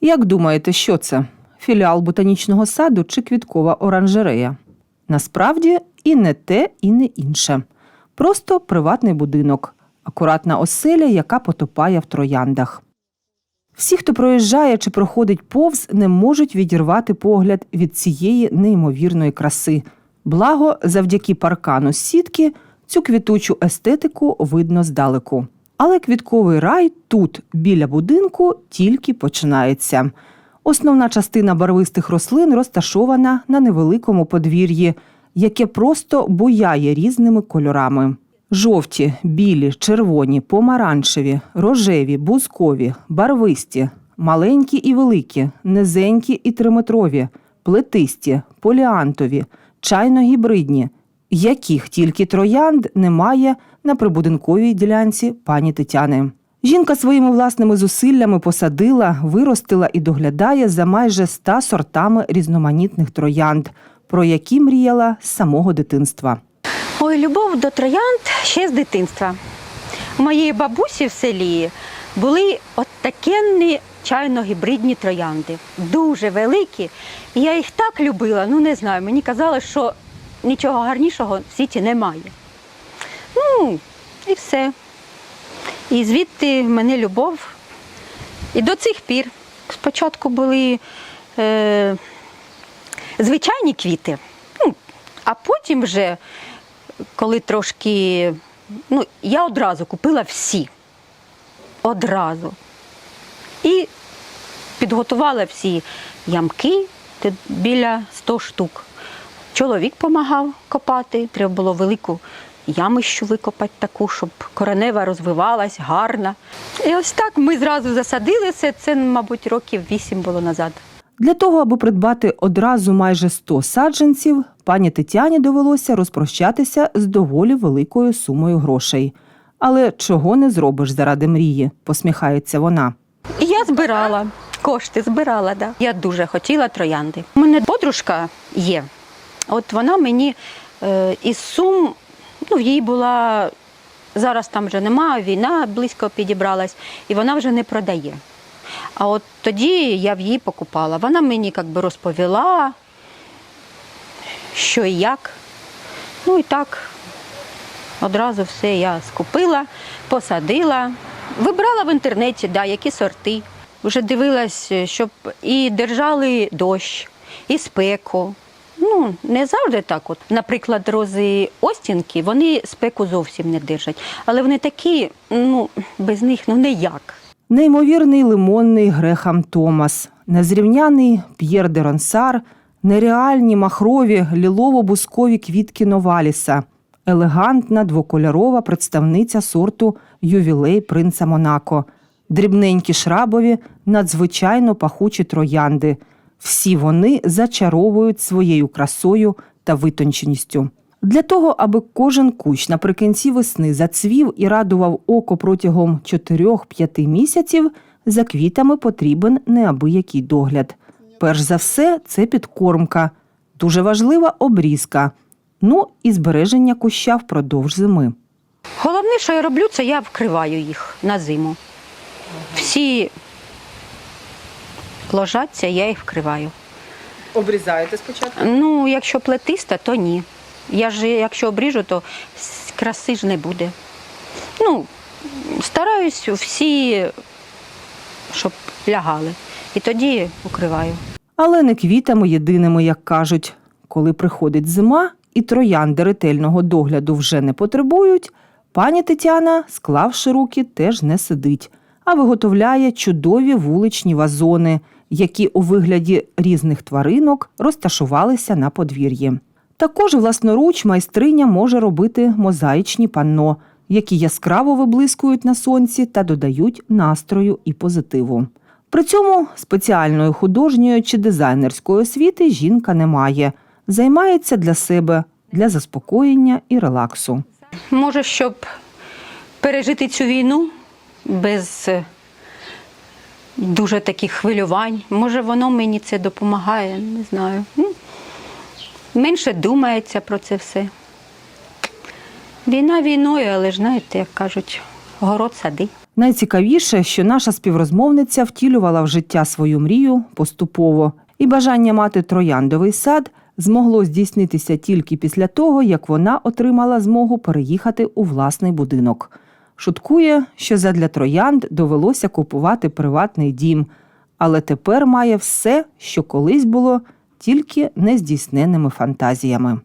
Як думаєте, що це? Філіал ботанічного саду чи квіткова оранжерея? Насправді і не те, і не інше. Просто приватний будинок, акуратна оселя, яка потопає в трояндах. Всі, хто проїжджає чи проходить повз, не можуть відірвати погляд від цієї неймовірної краси. Благо, завдяки паркану сітки, цю квітучу естетику видно здалеку. Але квітковий рай тут, біля будинку, тільки починається. Основна частина барвистих рослин розташована на невеликому подвір'ї, яке просто буяє різними кольорами. Жовті, білі, червоні, помаранчеві, рожеві, бузкові, барвисті, маленькі і великі, низенькі і триметрові, плетисті, поліантові, чайно-гібридні, яких тільки троянд немає на прибудинковій ділянці пані Тетяни. Жінка своїми власними зусиллями посадила, виростила і доглядає за майже ста сортами різноманітних троянд, про які мріяла з самого дитинства. Ой, любов до троянд ще з дитинства. У моєї бабусі в селі були от такенні чайно-гібридні троянди, дуже великі. І я їх так любила, ну не знаю, мені казали, що нічого гарнішого в світі немає. Ну, і все. І звідти в мене любов. І до цих пір. Спочатку були е, звичайні квіти, ну, а потім вже коли трошки. Ну, я одразу купила всі. Одразу. І підготувала всі ямки, біля 100 штук. Чоловік допомагав копати, треба було велику ямищу викопати таку, щоб коренева розвивалась гарна. І ось так ми зразу засадили це, мабуть, років 8 було назад. Для того, аби придбати одразу майже 100 саджанців, пані Тетяні довелося розпрощатися з доволі великою сумою грошей. Але чого не зробиш заради мрії, посміхається вона. І я збирала кошти, збирала, да. Я дуже хотіла троянди. У мене подружка є. От вона мені е, із сум, ну, в їй була, зараз там вже немає, війна близько підібралась, і вона вже не продає. А от тоді я в її покупала. Вона мені як би розповіла, що і як. Ну і так, одразу все я скупила, посадила. Вибрала в інтернеті, да, які сорти. Вже дивилась, щоб і держали дощ, і спеку. Ну, не завжди так. От. Наприклад, рози Остінки, вони спеку зовсім не держать. Але вони такі, ну, без них ну ніяк. Неймовірний лимонний Грехам Томас, незрівняний П'єр де Ронсар, нереальні махрові лілово-бускові квітки Новаліса, елегантна двокольорова представниця сорту ювілей принца Монако, дрібненькі шрабові, надзвичайно пахучі троянди. Всі вони зачаровують своєю красою та витонченістю. Для того, аби кожен кущ наприкінці весни зацвів і радував око протягом 4-5 місяців, за квітами потрібен неабиякий догляд. Перш за все, це підкормка, дуже важлива обрізка, ну і збереження куща впродовж зими. Головне, що я роблю, це я вкриваю їх на зиму. Всі ложаться, я їх вкриваю. Обрізаєте спочатку? Ну, якщо плетиста, то ні. Я ж якщо обріжу, то краси ж не буде. Ну, стараюсь всі, щоб лягали. І тоді укриваю. Але не квітами єдиними, як кажуть. Коли приходить зима і троянди ретельного догляду вже не потребують, пані Тетяна, склавши руки, теж не сидить, а виготовляє чудові вуличні вазони, які у вигляді різних тваринок розташувалися на подвір'ї. Також власноруч майстриня може робити мозаїчні панно, які яскраво виблискують на сонці та додають настрою і позитиву. При цьому спеціальної художньої чи дизайнерської освіти жінка не має, займається для себе, для заспокоєння і релаксу. Може, щоб пережити цю війну без е, дуже таких хвилювань. Може, воно мені це допомагає, не знаю. Ну, Менше думається про це все. Війна війною, але ж знаєте, як кажуть, город сади. Найцікавіше, що наша співрозмовниця втілювала в життя свою мрію поступово, і бажання мати трояндовий сад змогло здійснитися тільки після того, як вона отримала змогу переїхати у власний будинок. Шуткує, що задля троянд довелося купувати приватний дім, але тепер має все, що колись було, тільки нездійсненими фантазіями.